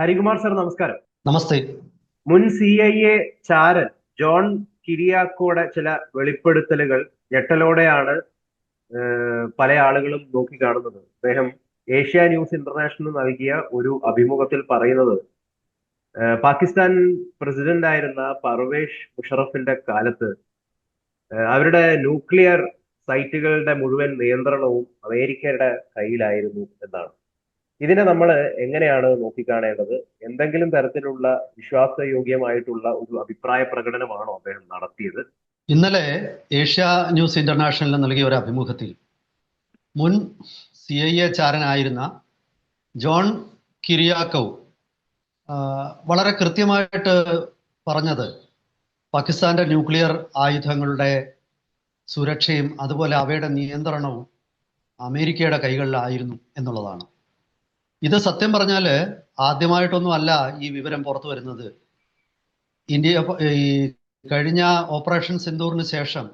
Harikumar sir നമസ്കാരം. നമസ്തേ. മുൻ സി ഐ എ ചാരൻ ജോൺ കിരിയാക്കോടെ ചില വെളിപ്പെടുത്തലുകൾ ഞെട്ടലോടെയാണ് പല ആളുകളും നോക്കിക്കാണുന്നത് അദ്ദേഹം ഏഷ്യ ന്യൂസ് ഇന്റർനാഷണൽ നൽകിയ ഒരു അഭിമുഖത്തിൽ പറയുന്നത് പാകിസ്ഥാൻ പ്രസിഡന്റ് ആയിരുന്ന പർവേഷ് മുഷറഫിന്റെ കാലത്ത് അവരുടെ ന്യൂക്ലിയർ സൈറ്റുകളുടെ മുഴുവൻ നിയന്ത്രണവും അമേരിക്കയുടെ കയ്യിലായിരുന്നു എന്നാണ്. ഇതിനെ നമ്മൾ എങ്ങനെയാണ് നോക്കിക്കാണേണ്ടത്? എന്തെങ്കിലും തരത്തിലുള്ള വിശ്വാസയോഗ്യമായിട്ടുള്ള ഒരു അഭിപ്രായ പ്രകടനമാണോ അദ്ദേഹം നടത്തിയത്? ഇന്നലെ ഏഷ്യ ന്യൂസ് ഇന്റർനാഷണലിന് നൽകിയ ഒരു അഭിമുഖത്തിൽ മുൻ സി ഐ എ ചാരനായിരുന്ന ജോൺ കിരിയാക്കവ് വളരെ കൃത്യമായിട്ട് പറഞ്ഞത് പാകിസ്ഥാന്റെ ന്യൂക്ലിയർ ആയുധങ്ങളുടെ സുരക്ഷയും അതുപോലെ അവയുടെ നിയന്ത്രണവും അമേരിക്കയുടെ കൈകളിലായിരുന്നു എന്നുള്ളതാണ്. ഇത് സത്യം പറഞ്ഞാൽ ആദ്യമായിട്ടൊന്നും അല്ല ഈ വിവരം പുറത്തു വരുന്നത്. ഇന്ത്യ ഈ കഴിഞ്ഞ ഓപ്പറേഷൻ സിന്ദൂറിന് ശേഷം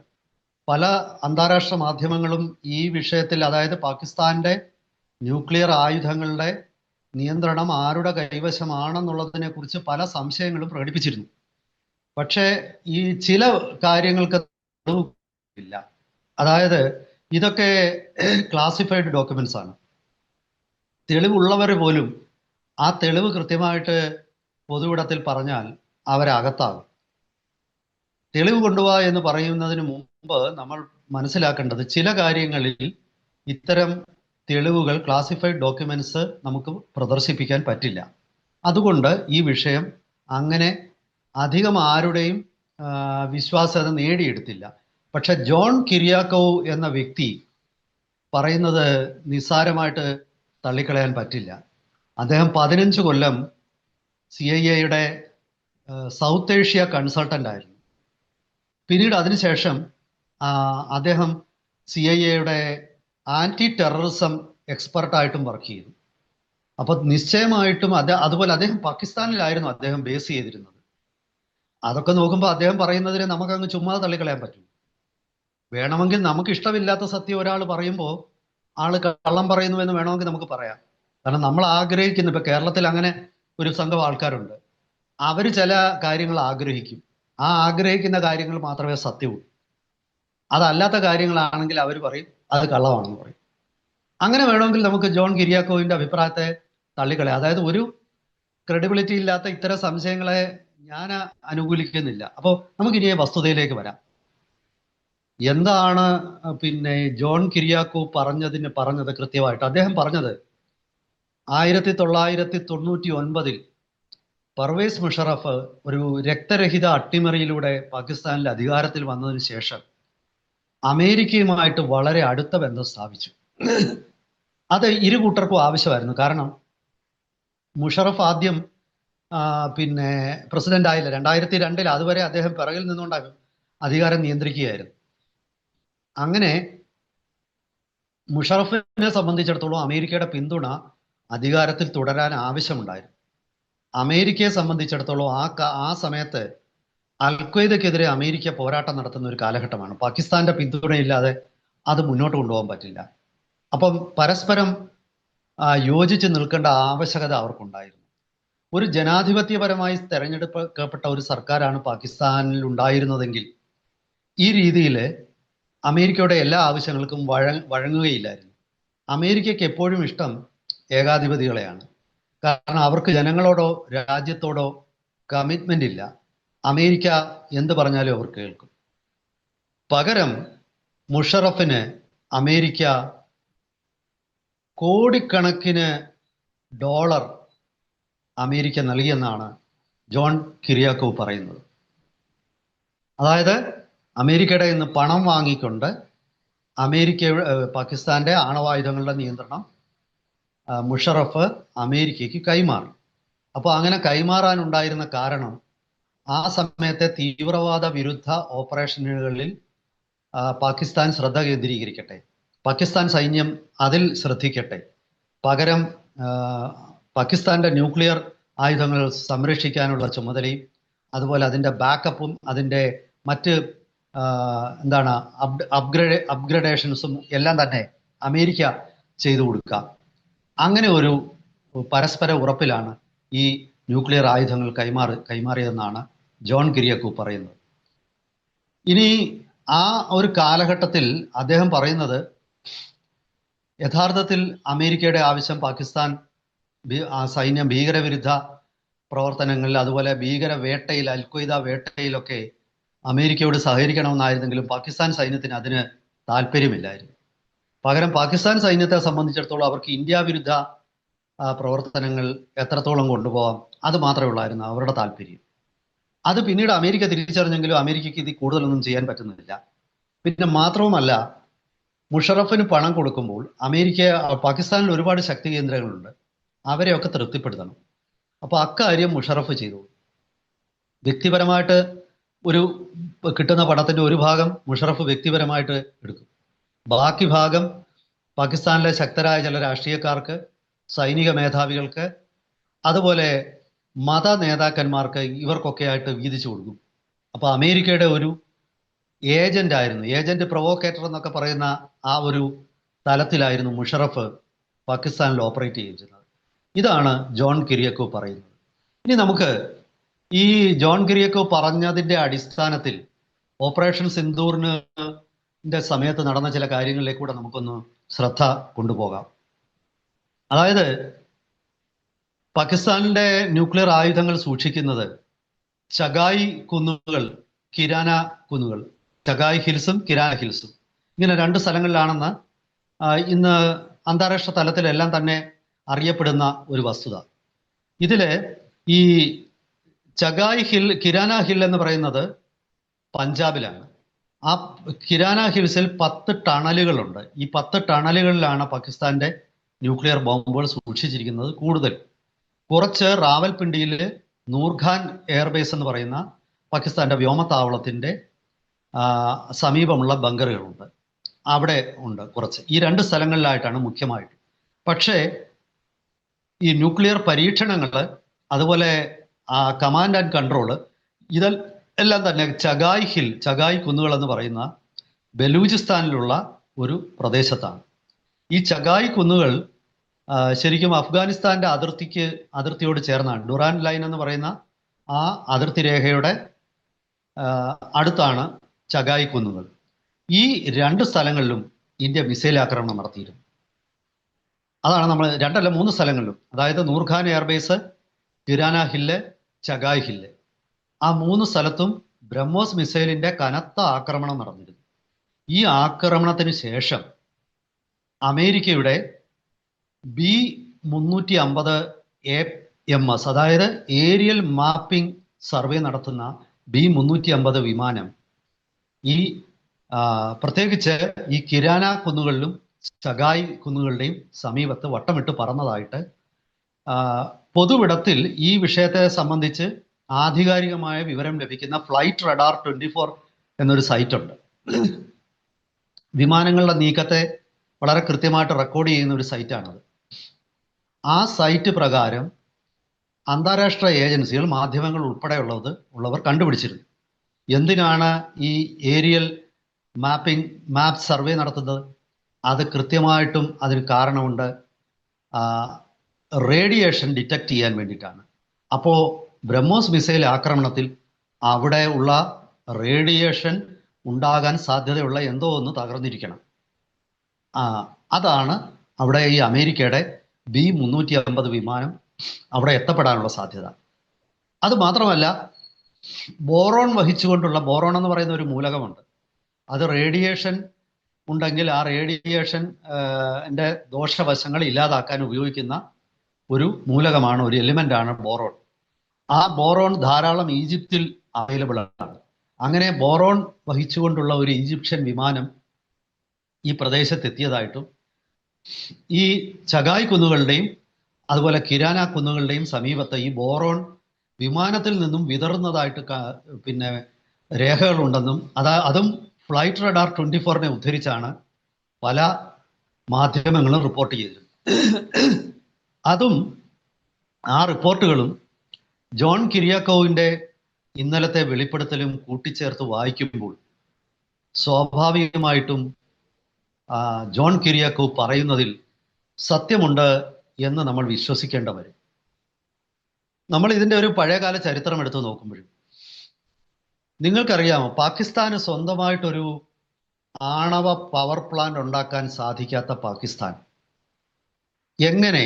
പല അന്താരാഷ്ട്ര മാധ്യമങ്ങളും ഈ വിഷയത്തിൽ അതായത് പാകിസ്ഥാന്റെ ന്യൂക്ലിയർ ആയുധങ്ങളുടെ നിയന്ത്രണം ആരുടെ കൈവശമാണെന്നുള്ളതിനെ കുറിച്ച് പല സംശയങ്ങളും പ്രകടിപ്പിച്ചിരുന്നു. പക്ഷേ ഈ ചില കാര്യങ്ങൾക്ക് ഇല്ല. അതായത് ഇതൊക്കെ ക്ലാസിഫൈഡ് ഡോക്യുമെന്റ്സ് ആണ്. തെളിവുള്ളവർ പോലും ആ തെളിവ് കൃത്യമായിട്ട് പൊതുവിടത്തിൽ പറഞ്ഞാൽ അവരകത്താകും. തെളിവ് കൊണ്ടുപോവാ എന്ന് പറയുന്നതിന് മുമ്പ് നമ്മൾ മനസ്സിലാക്കേണ്ടത് ചില കാര്യങ്ങളിൽ ഇത്തരം തെളിവുകൾ ക്ലാസിഫൈഡ് ഡോക്യുമെന്റ്സ് നമുക്ക് പ്രദർശിപ്പിക്കാൻ പറ്റില്ല. അതുകൊണ്ട് ഈ വിഷയം അങ്ങനെ അധികം ആരുടെയും വിശ്വാസ്യത നേടിയെടുത്തില്ല. പക്ഷെ ജോൺ കിരിയാക്കോവ് എന്ന വ്യക്തി പറയുന്നത് നിസ്സാരമായിട്ട് തള്ളിക്കളയാൻ പറ്റില്ല. അദ്ദേഹം പതിനഞ്ച് കൊല്ലം സി ഐ എയുടെ സൗത്ത് ഏഷ്യ കൺസൾട്ടന്റ് ആയിരുന്നു. പിന്നീട് അതിനുശേഷം അദ്ദേഹം സി ഐ എയുടെ ആന്റി ടെററിസം എക്സ്പെർട്ടായിട്ടും വർക്ക് ചെയ്തു. അപ്പോൾ നിശ്ചയമായിട്ടും അത് അതുപോലെ അദ്ദേഹം പാകിസ്ഥാനിലായിരുന്നു അദ്ദേഹം ബേസ് ചെയ്തിരുന്നത്. അതൊക്കെ നോക്കുമ്പോൾ അദ്ദേഹം പറയുന്നതിനെ നമുക്കങ്ങ് ചുമ്മാ തള്ളിക്കളയാൻ പറ്റും. വേണമെങ്കിൽ നമുക്ക് ഇഷ്ടമില്ലാത്ത സത്യം ഒരാൾ പറയുമ്പോൾ ആൾ കള്ളം പറയുന്നു എന്ന് വേണമെങ്കിൽ നമുക്ക് പറയാം. കാരണം നമ്മൾ ആഗ്രഹിക്കുന്ന. ഇപ്പൊ കേരളത്തിൽ അങ്ങനെ ഒരു സംഘം ആൾക്കാരുണ്ട്. അവർ ചില കാര്യങ്ങൾ ആഗ്രഹിക്കും. ആ ആഗ്രഹിക്കുന്ന കാര്യങ്ങൾ മാത്രമേ സത്യവും അതല്ലാത്ത കാര്യങ്ങളാണെങ്കിൽ അവർ പറയും അത് കള്ളമാണെന്ന് പറയും. അങ്ങനെ വേണമെങ്കിൽ നമുക്ക് ജോൺ കിരിയാക്കോവിന്റെ അഭിപ്രായത്തെ തള്ളിക്കളയാം. അതായത് ഒരു ക്രെഡിബിലിറ്റി ഇല്ലാത്ത ഇത്തരം സംശയങ്ങളെ ഞാൻ അനുകൂലിക്കുന്നില്ല. അപ്പോൾ നമുക്ക് ഇനി വസ്തുതയിലേക്ക് വരാം. എന്താണ് പിന്നെ ജോൺ കിരിയാക്കോ പറഞ്ഞതിന് പറഞ്ഞത് കൃത്യമായിട്ട്? അദ്ദേഹം പറഞ്ഞത് ആയിരത്തി തൊള്ളായിരത്തി തൊണ്ണൂറ്റി ഒൻപതിൽ പർവേസ് മുഷറഫ് ഒരു രക്തരഹിത അട്ടിമറിയിലൂടെ പാകിസ്ഥാനിൽ അധികാരത്തിൽ വന്നതിന് ശേഷം അമേരിക്കയുമായിട്ട് വളരെ അടുത്ത ബന്ധം സ്ഥാപിച്ചു. അത് ഇരു കൂട്ടർക്കും ആവശ്യമായിരുന്നു. കാരണം മുഷറഫ് ആദ്യം പിന്നെ പ്രസിഡന്റ് ആയില്ല രണ്ടായിരത്തി രണ്ടിൽ അതുവരെ അദ്ദേഹം പിറകിൽ നിന്നുകൊണ്ട് അധികാരം നിയന്ത്രിക്കുകയായിരുന്നു. അങ്ങനെ മുഷറഫിനെ സംബന്ധിച്ചിടത്തോളം അമേരിക്കയുടെ പിന്തുണ അധികാരത്തിൽ തുടരാൻ ആവശ്യമുണ്ടായിരുന്നു. അമേരിക്കയെ സംബന്ധിച്ചിടത്തോളം ആ ആ സമയത്ത് അൽക്വയ്ദക്കെതിരെ അമേരിക്ക പോരാട്ടം നടത്തുന്ന ഒരു കാലഘട്ടമാണ്. പാകിസ്ഥാന്റെ പിന്തുണയില്ലാതെ അത് മുന്നോട്ട് കൊണ്ടുപോകാൻ പറ്റില്ല. അപ്പം പരസ്പരം യോജിച്ച് നിൽക്കേണ്ട ആവശ്യകത അവർക്കുണ്ടായിരുന്നു. ഒരു ജനാധിപത്യപരമായി തെരഞ്ഞെടുക്കപ്പെട്ട ഒരു സർക്കാരാണ് പാകിസ്ഥാനിൽ ഉണ്ടായിരുന്നതെങ്കിൽ ഈ രീതിയിൽ അമേരിക്കയുടെ എല്ലാ ആവശ്യങ്ങൾക്കും വഴ വഴങ്ങുകയില്ലായിരുന്നു. അമേരിക്കയ്ക്ക് എപ്പോഴും ഇഷ്ടം ഏകാധിപതികളെയാണ്. കാരണം അവർക്ക് ജനങ്ങളോടോ രാജ്യത്തോടോ കമ്മിറ്റ്മെന്റ് ഇല്ല. അമേരിക്ക എന്ത് പറഞ്ഞാലും അവർ കേൾക്കും. പകരം മുഷറഫിന് അമേരിക്ക കോടിക്കണക്കിന് ഡോളർ അമേരിക്ക നൽകിയെന്നാണ് ജോൺ കിരിയാക്കോ പറയുന്നത്. അതായത് അമേരിക്കയുടെ നിന്ന് പണം വാങ്ങിക്കൊണ്ട് അമേരിക്ക പാകിസ്ഥാന്റെ ആണവായുധങ്ങളുടെ നിയന്ത്രണം മുഷറഫ് അമേരിക്കയ്ക്ക് കൈമാറി. അപ്പോൾ അങ്ങനെ കൈമാറാനുണ്ടായിരുന്ന കാരണം ആ സമയത്തെ തീവ്രവാദ വിരുദ്ധ ഓപ്പറേഷനുകളിൽ പാകിസ്ഥാൻ ശ്രദ്ധ കേന്ദ്രീകരിക്കട്ടെ. പാകിസ്ഥാൻ സൈന്യം അതിൽ ശ്രദ്ധിക്കട്ടെ. പകരം പാകിസ്ഥാന്റെ ന്യൂക്ലിയർ ആയുധങ്ങൾ സംരക്ഷിക്കാനുള്ള ചുമതലയും അതുപോലെ അതിന്റെ ബാക്കപ്പും അതിന്റെ മറ്റ് എന്താണ് അപ്ഗ്രേഡ് അപ്ഗ്രഡേഷൻസും എല്ലാം തന്നെ അമേരിക്ക ചെയ്തു കൊടുക്കുക അങ്ങനെ ഒരു പരസ്പര ഉറപ്പിലാണ് ഈ ന്യൂക്ലിയർ ആയുധങ്ങൾ കൈമാറി കൈമാറിയതെന്നാണ് ജോൺ കിരിയക്കു പറയുന്നത്. ഇനി ആ ഒരു കാലഘട്ടത്തിൽ അദ്ദേഹം പറയുന്നത് യഥാർത്ഥത്തിൽ അമേരിക്കയുടെ ആവശ്യം പാകിസ്ഥാൻ സൈന്യം ഭീകരവിരുദ്ധ പ്രവർത്തനങ്ങളിൽ അതുപോലെ ഭീകര വേട്ടയിൽ അൽഖ്വയ്ദ വേട്ടയിലൊക്കെ അമേരിക്കയോട് സഹകരിക്കണമെന്നായിരുന്നെങ്കിലും പാകിസ്ഥാൻ സൈന്യത്തിന് അതിന് താല്പര്യമില്ലായിരുന്നു. പകരം പാകിസ്ഥാൻ സൈന്യത്തെ സംബന്ധിച്ചിടത്തോളം അവർക്ക് ഇന്ത്യ വിരുദ്ധ പ്രവർത്തനങ്ങൾ എത്രത്തോളം കൊണ്ടുപോകാം അത് മാത്രമേ ഉള്ളായിരുന്നു അവരുടെ താല്പര്യം. അത് പിന്നീട് അമേരിക്ക തിരിച്ചറിഞ്ഞെങ്കിലും അമേരിക്കയ്ക്ക് ഇത് കൂടുതലൊന്നും ചെയ്യാൻ പറ്റുന്നില്ല. പിന്നെ മാത്രവുമല്ല മുഷറഫിന് പണം കൊടുക്കുമ്പോൾ അമേരിക്ക പാകിസ്ഥാനിൽ ഒരുപാട് ശക്തി കേന്ദ്രങ്ങളുണ്ട്. അവരെയൊക്കെ തൃപ്തിപ്പെടുത്തണം. അപ്പോൾ അക്കാര്യം മുഷറഫ് ചെയ്തു. വ്യക്തിപരമായിട്ട് ഒരു കിട്ടുന്ന പണത്തിന്റെ ഒരു ഭാഗം മുഷറഫ് വ്യക്തിപരമായിട്ട് എടുക്കും. ബാക്കി ഭാഗം പാകിസ്ഥാനിലെ ശക്തരായ ചില രാഷ്ട്രീയക്കാർക്ക് സൈനിക മേധാവികൾക്ക് അതുപോലെ മത നേതാക്കന്മാർക്ക് ഇവർക്കൊക്കെ ആയിട്ട് വീതിച്ചു കൊടുക്കും. അപ്പോൾ അമേരിക്കയുടെ ഒരു ഏജന്റ് ആയിരുന്നു. ഏജന്റ് പ്രൊവോക്കേറ്റർ എന്നൊക്കെ പറയുന്ന ആ ഒരു തലത്തിലായിരുന്നു മുഷറഫ് പാകിസ്ഥാനിൽ ഓപ്പറേറ്റ് ചെയ്തിരുന്നത്. ഇതാണ് ജോൺ കിരിയക്കോ പറയുന്നത്. ഇനി നമുക്ക് ഈ ജോൺ കിരിയക്കോ പറഞ്ഞതിന്റെ അടിസ്ഥാനത്തിൽ ഓപ്പറേഷൻ സിന്ദൂറിന് സമയത്ത് നടന്ന ചില കാര്യങ്ങളിലേക്ക് കൂടെ നമുക്കൊന്ന് ശ്രദ്ധ കൊണ്ടുപോകാം. അതായത് പാകിസ്ഥാനിന്റെ ന്യൂക്ലിയർ ആയുധങ്ങൾ സൂക്ഷിക്കുന്നത് ചഗായി കുന്നുകൾ കിരാന കുന്നുകൾ ചഗായ് ഹിൽസും കിരാന ഹിൽസും. ഇങ്ങനെ രണ്ട് സ്ഥലങ്ങളിലാണെന്ന് ഇന്ന് അന്താരാഷ്ട്ര തലത്തിലെല്ലാം തന്നെ അറിയപ്പെടുന്ന ഒരു വസ്തുത. ഇതിൽ ഈ ചഗായ് ഹിൽ കിരാന ഹിൽ എന്ന് പറയുന്നത് പഞ്ചാബിലാണ്. ആ കിരാന ഹിൽസിൽ പത്ത് ടണലുകളുണ്ട്. ഈ പത്ത് ടണലുകളിലാണ് പാകിസ്ഥാന്റെ ന്യൂക്ലിയർ ബോംബുകൾ സൂക്ഷിച്ചിരിക്കുന്നത് കൂടുതൽ. കുറച്ച് റാവൽപിണ്ടിയിൽ നൂർഖാൻ എയർബേസ് എന്ന് പറയുന്ന പാകിസ്ഥാന്റെ വ്യോമത്താവളത്തിന്റെ സമീപമുള്ള ബങ്കറുകളുണ്ട്. അവിടെ ഉണ്ട് കുറച്ച്. ഈ രണ്ട് സ്ഥലങ്ങളിലായിട്ടാണ് മുഖ്യമായിട്ട്. പക്ഷേ ഈ ന്യൂക്ലിയർ പരീക്ഷണങ്ങൾ അതുപോലെ കമാൻഡ് ആൻഡ് കൺട്രോൾ ഇതിൽ എല്ലാം തന്നെ ചഗായ് ഹിൽ ചഗായ് കുന്നുകൾ എന്ന് പറയുന്ന ബലൂചിസ്ഥാനിലുള്ള ഒരു പ്രദേശത്താണ്. ഈ ചഗായ് കുന്നുകൾ ആ, ശരിക്കും അഫ്ഗാനിസ്ഥാന്റെ അതിർത്തിക്ക് അതിർത്തിയോട് ചേർന്നാണ്. ഡുറാൻ ലൈൻ എന്ന് പറയുന്ന ആ അതിർത്തി രേഖയുടെ അടുത്താണ് ചഗായ് കുന്നുകൾ. ഈ രണ്ട് സ്ഥലങ്ങളിലും ഇന്ത്യ മിസൈൽ ആക്രമണം നടത്തിയിരുന്നു. അതാണ് നമ്മൾ രണ്ടല്ല മൂന്ന് സ്ഥലങ്ങളിലും. അതായത് Nur Khan airbase Kirana hill Chagai hill ആ മൂന്ന് സ്ഥലത്തും ബ്രഹ്മോസ് മിസൈലിന്റെ കനത്ത ആക്രമണം നടന്നിരുന്നു. ഈ ആക്രമണത്തിന് ശേഷം അമേരിക്കയുടെ ബി മുന്നൂറ്റി അമ്പത് എ എം എസ് അതായത് ഏരിയൽ മാപ്പിംഗ് സർവേ നടത്തുന്ന ബി മുന്നൂറ്റി അമ്പത് വിമാനം ഈ പ്രത്യേകിച്ച് ഈ കിരാന കുന്നുകളിലും ചഗായ് കുന്നുകളുടെയും സമീപത്ത് വട്ടമിട്ട് പറന്നതായിട്ട് പൊതുവിടത്തിൽ ഈ വിഷയത്തെ സംബന്ധിച്ച് ആധികാരികമായ വിവരം ലഭിക്കുന്ന ഫ്ലൈറ്റ് റഡാർ ട്വന്റി ഫോർ എന്നൊരു സൈറ്റ് ഉണ്ട് വിമാനങ്ങളുടെ നീക്കത്തെ വളരെ കൃത്യമായിട്ട് റെക്കോർഡ് ചെയ്യുന്ന ഒരു സൈറ്റാണത്. ആ സൈറ്റ് പ്രകാരം അന്താരാഷ്ട്ര ഏജൻസികൾ മാധ്യമങ്ങൾ ഉൾപ്പെടെയുള്ളത് ഉള്ളവർ കണ്ടുപിടിച്ചിരുന്നു. എന്തിനാണ് ഈ ഏരിയൽ മാപ്പിംഗ് മാപ്പ് സർവേ നടത്തുന്നത്? അത് കൃത്യമായിട്ടും അതിന് കാരണമുണ്ട്. റേഡിയേഷൻ ഡിറ്റക്ട് ചെയ്യാൻ വേണ്ടിയിട്ടാണ്. അപ്പോൾ ബ്രഹ്മോസ് മിസൈൽ ആക്രമണത്തിൽ അവിടെ ഉള്ള റേഡിയേഷൻ ഉണ്ടാകാൻ സാധ്യതയുള്ള എന്തോ ഒന്ന് തകർന്നിരിക്കണം. അതാണ് അവിടെ ഈ അമേരിക്കയുടെ ബി മുന്നൂറ്റി അമ്പത് വിമാനം അവിടെ എത്തപ്പെടാനുള്ള സാധ്യത. അത് മാത്രമല്ല ബോറോൺ വഹിച്ചുകൊണ്ടുള്ള ബോറോൺ എന്ന് പറയുന്ന ഒരു മൂലകമുണ്ട്. അത് റേഡിയേഷൻ ഉണ്ടെങ്കിൽ ആ റേഡിയേഷൻ എന്റെ ദോഷവശങ്ങൾ ഇല്ലാതാക്കാൻ ഉപയോഗിക്കുന്ന ഒരു മൂലകമാണ് ഒരു എലിമെന്റ് ആണ് ബോറോൺ ആ ബോറോൺ ധാരാളം ഈജിപ്തിൽ അവൈലബിൾ ആണ്. അങ്ങനെ ബോറോൺ വഹിച്ചുകൊണ്ടുള്ള ഒരു ഈജിപ്ഷ്യൻ വിമാനം ഈ പ്രദേശത്ത് എത്തിയതായിട്ടും ഈ ചഗായ് കുന്നുകളുടെയും അതുപോലെ കിരാന കുന്നുകളുടെയും സമീപത്ത് ഈ ബോറോൺ വിമാനത്തിൽ നിന്നും വിതറുന്നതായിട്ട് പിന്നെ രേഖകളുണ്ടെന്നും അതാ അതും ഫ്ലൈറ്റ് റഡാർ ട്വന്റി ഫോറിനെ ഉദ്ധരിച്ചാണ് പല മാധ്യമങ്ങളും റിപ്പോർട്ട് ചെയ്തത് അതും ആ റിപ്പോർട്ടുകളും ജോൺ കിരിയാക്കോവിന്റെ ഇന്നലത്തെ വെളിപ്പെടുത്തലും കൂട്ടിച്ചേർത്ത് വായിക്കുമ്പോൾ സ്വാഭാവികമായിട്ടും ജോൺ കിരിയാക്കോ പറയുന്നതിൽ സത്യമുണ്ട് എന്ന് നമ്മൾ വിശ്വസിക്കേണ്ട വരും നമ്മൾ ഇതിന്റെ ഒരു പഴയകാല ചരിത്രം എടുത്തു നോക്കുമ്പോഴും നിങ്ങൾക്കറിയാമോ പാകിസ്ഥാന് സ്വന്തമായിട്ടൊരു ആണവ പവർ പ്ലാന്റ് ഉണ്ടാക്കാൻ സാധിക്കാത്ത പാകിസ്ഥാൻ. എങ്ങനെ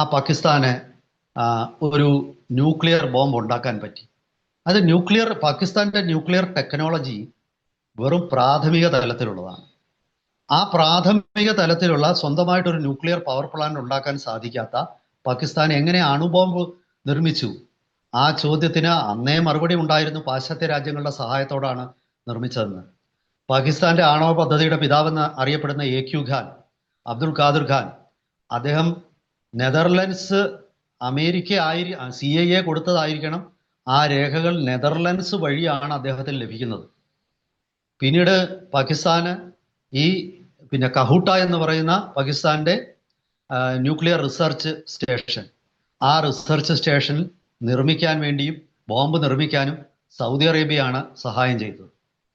ആ പാകിസ്ഥാന് ഒരു ന്യൂക്ലിയർ ബോംബ് ഉണ്ടാക്കാൻ പറ്റി. അത് ന്യൂക്ലിയർ പാകിസ്ഥാന്റെ ന്യൂക്ലിയർ ടെക്നോളജി വെറും പ്രാഥമിക തലത്തിലുള്ളതാണ്. ആ പ്രാഥമിക തലത്തിലുള്ള സ്വന്തമായിട്ടൊരു ന്യൂക്ലിയർ പവർ പ്ലാന്റ് ഉണ്ടാക്കാൻ സാധിക്കാത്ത പാകിസ്ഥാൻ എങ്ങനെ അണുബോംബ് നിർമ്മിച്ചു? ആ ചോദ്യത്തിന് അന്നേ മറുപടി ഉണ്ടായിരുന്നു പാശ്ചാത്യ രാജ്യങ്ങളുടെ സഹായത്തോടാണ് നിർമ്മിച്ചതെന്ന്. പാകിസ്ഥാന്റെ ആണവ പദ്ധതിയുടെ പിതാവെന്ന് അറിയപ്പെടുന്ന എ ഖാൻ അബ്ദുൽ ഖാദിർ ഖാൻ അദ്ദേഹം നെതർലൻഡ്സ് അമേരിക്ക ആയിരി സി ഐ എ കൊടുത്തതായിരിക്കണം. ആ രേഖകൾ നെതർലൻഡ്സ് വഴിയാണ് അദ്ദേഹത്തിന് ലഭിക്കുന്നത്. പിന്നീട് പാകിസ്ഥാന് ഈ പിന്നെ കഹൂട്ട എന്ന് പറയുന്ന പാകിസ്ഥാന്റെ ന്യൂക്ലിയർ റിസർച്ച് സ്റ്റേഷൻ. ആ റിസർച്ച് സ്റ്റേഷൻ നിർമ്മിക്കാൻ വേണ്ടിയും ബോംബ് നിർമ്മിക്കാനും സൗദി അറേബ്യയാണ് സഹായം ചെയ്തത്.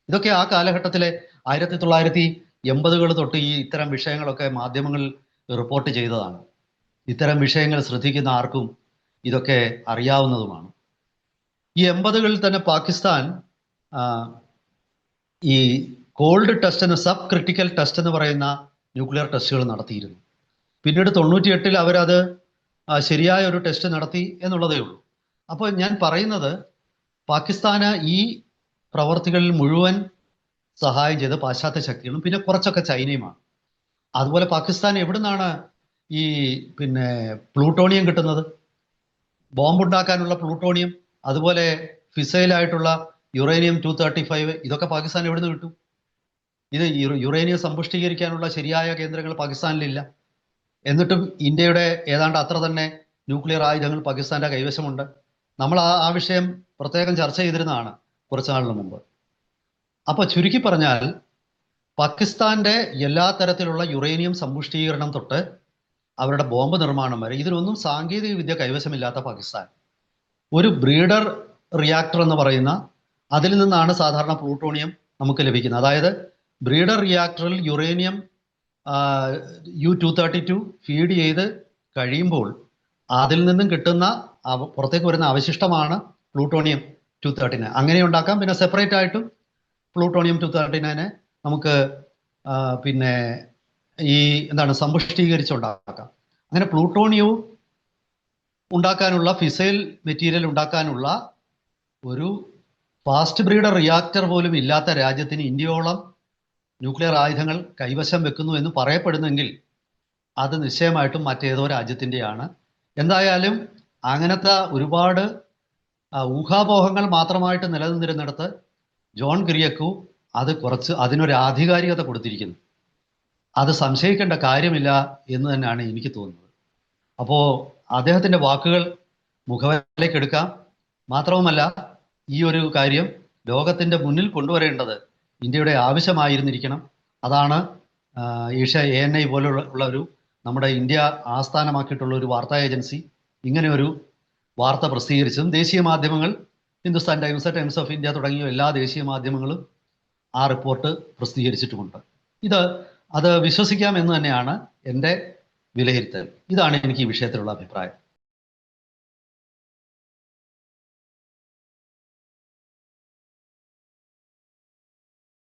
ഇതൊക്കെ ആ കാലഘട്ടത്തിലെ ആയിരത്തി തൊള്ളായിരത്തി എൺപതുകൾ തൊട്ട് ഈ ഇത്തരം വിഷയങ്ങളൊക്കെ മാധ്യമങ്ങളിൽ റിപ്പോർട്ട് ചെയ്തതാണ്. ഇത്തരം വിഷയങ്ങൾ ശ്രദ്ധിക്കുന്ന ആർക്കും ഇതൊക്കെ അറിയാവുന്നതുമാണ്. ഈ എൺപതുകളിൽ തന്നെ പാകിസ്ഥാൻ ഈ cold test sub critical test എന്ന് പറയുന്ന ന്യൂക്ലിയർ ടെസ്റ്റുകൾ നടത്തിയിരുന്നു. പിന്നീട് തൊണ്ണൂറ്റിയെട്ടിൽ അവരത് ആ, ശരിയായ ഒരു ടെസ്റ്റ് നടത്തി എന്നുള്ളതേ ഉള്ളൂ. അപ്പോൾ ഞാൻ പറയുന്നത് പാകിസ്ഥാന് ഈ പ്രവർത്തികളിൽ മുഴുവൻ സഹായം ചെയ്ത പാശ്ചാത്യ ശക്തികളും പിന്നെ കുറച്ചൊക്കെ ചൈനയുമാണ്. അതുപോലെ പാകിസ്ഥാൻ എവിടുന്നാണ് ഈ പിന്നെ പ്ലൂട്ടോണിയം കിട്ടുന്നത്? ബോംബ് ഉണ്ടാക്കാനുള്ള പ്ലൂട്ടോണിയം അതുപോലെ ഫിസൈലായിട്ടുള്ള യുറേനിയം ടു തേർട്ടി ഫൈവ് ഇതൊക്കെ പാകിസ്ഥാൻ എവിടുന്ന് കിട്ടും? ഇത് യുറേനിയം സമ്പുഷ്ടീകരിക്കാനുള്ള ശരിയായ കേന്ദ്രങ്ങൾ പാകിസ്ഥാനിലില്ല. എന്നിട്ടും ഇന്ത്യയുടെ ഏതാണ്ട് അത്ര തന്നെ ന്യൂക്ലിയർ ആയുധങ്ങൾ പാകിസ്ഥാന്റെ കൈവശമുണ്ട്. നമ്മൾ ആ ആ വിഷയം പ്രത്യേകം ചർച്ച ചെയ്തിരുന്നതാണ് കുറച്ച് നാളിന് മുമ്പ്. അപ്പൊ ചുരുക്കി പറഞ്ഞാൽ പാകിസ്ഥാന്റെ എല്ലാ തരത്തിലുള്ള യുറേനിയം സമ്പുഷ്ടീകരണം തൊട്ട് അവരുടെ ബോംബ് നിർമ്മാണം വരെ. ഇതിനൊന്നും സാങ്കേതിക വിദ്യ കൈവശമില്ലാത്ത പാകിസ്ഥാൻ. ഒരു ബ്രീഡർ റിയാക്ടർ എന്ന് പറയുന്ന അതിൽ നിന്നാണ് സാധാരണ പ്ലൂട്ടോണിയം നമുക്ക് ലഭിക്കുന്നത്. അതായത് ബ്രീഡർ റിയാക്ടറിൽ uranium U two thirty two feed ചെയ്ത് കഴിയുമ്പോൾ അതിൽ നിന്നും കിട്ടുന്ന പുറത്തേക്ക് വരുന്ന അവശിഷ്ടമാണ് പ്ലൂട്ടോണിയം ടു തേർട്ടി നയൻ. അങ്ങനെ ഉണ്ടാക്കാം. പിന്നെ സെപ്പറേറ്റ് ആയിട്ടും പ്ലൂട്ടോണിയം ടു തേർട്ടി നയനെ നമുക്ക് പിന്നെ ഈ എന്താണ് സമ്പുഷ്ടീകരിച്ചുണ്ടാക്കാം. അങ്ങനെ പ്ലൂട്ടോണിയവും ഉണ്ടാക്കാനുള്ള ഫിസൈൽ മെറ്റീരിയൽ ഉണ്ടാക്കാനുള്ള ഒരു ഫാസ്റ്റ് ബ്രീഡർ റിയാക്ടർ പോലും ഇല്ലാത്ത രാജ്യത്തിന് ഇന്ത്യയോളം ന്യൂക്ലിയർ ആയുധങ്ങൾ കൈവശം വെക്കുന്നു എന്ന് പറയപ്പെടുന്നെങ്കിൽ അത് നിശ്ചയമായിട്ടും മറ്റേതോ രാജ്യത്തിന്റെയാണ്. എന്തായാലും അങ്ങനത്തെ ഒരുപാട് ഊഹാപോഹങ്ങൾ മാത്രമായിട്ട് നിലനിന്നിരുന്നിടത്ത് ജോൺ ഗ്രിയക്കു അത് കുറച്ച് അതിനൊരു ആധികാരികത കൊടുത്തിരിക്കുന്നു. അത് സംശയിക്കേണ്ട കാര്യമില്ല എന്ന് തന്നെയാണ് എനിക്ക് തോന്നുന്നത്. അപ്പോൾ അദ്ദേഹത്തിന്റെ വാക്കുകൾ മുഖവിലേക്കെടുക്കാം മാത്രവുമല്ല ഈ ഒരു കാര്യം ലോകത്തിന്റെ മുന്നിൽ കൊണ്ടുവരേണ്ടത് ഇന്ത്യയുടെ ആവശ്യമായിരുന്നിരിക്കണം. അതാണ് ഏഷ്യ എ എൻ ഐ പോലുള്ള ഒരു നമ്മുടെ ഇന്ത്യ ആസ്ഥാനമാക്കിയിട്ടുള്ള ഒരു വാർത്താ ഏജൻസി. ഇങ്ങനെ ഒരു വാർത്ത പ്രസിദ്ധീകരിച്ചതും ദേശീയ മാധ്യമങ്ങൾ Hindustan Times Times of India തുടങ്ങിയ എല്ലാ ദേശീയ മാധ്യമങ്ങളും ആ റിപ്പോർട്ട് പ്രസിദ്ധീകരിച്ചിട്ടുമുണ്ട്. ഇത് അത് വിശ്വസിക്കാം എന്ന് തന്നെയാണ് എന്റെ വിലയിരുത്തൽ. ഇതാണ് എനിക്ക് ഈ വിഷയത്തിലുള്ള അഭിപ്രായം.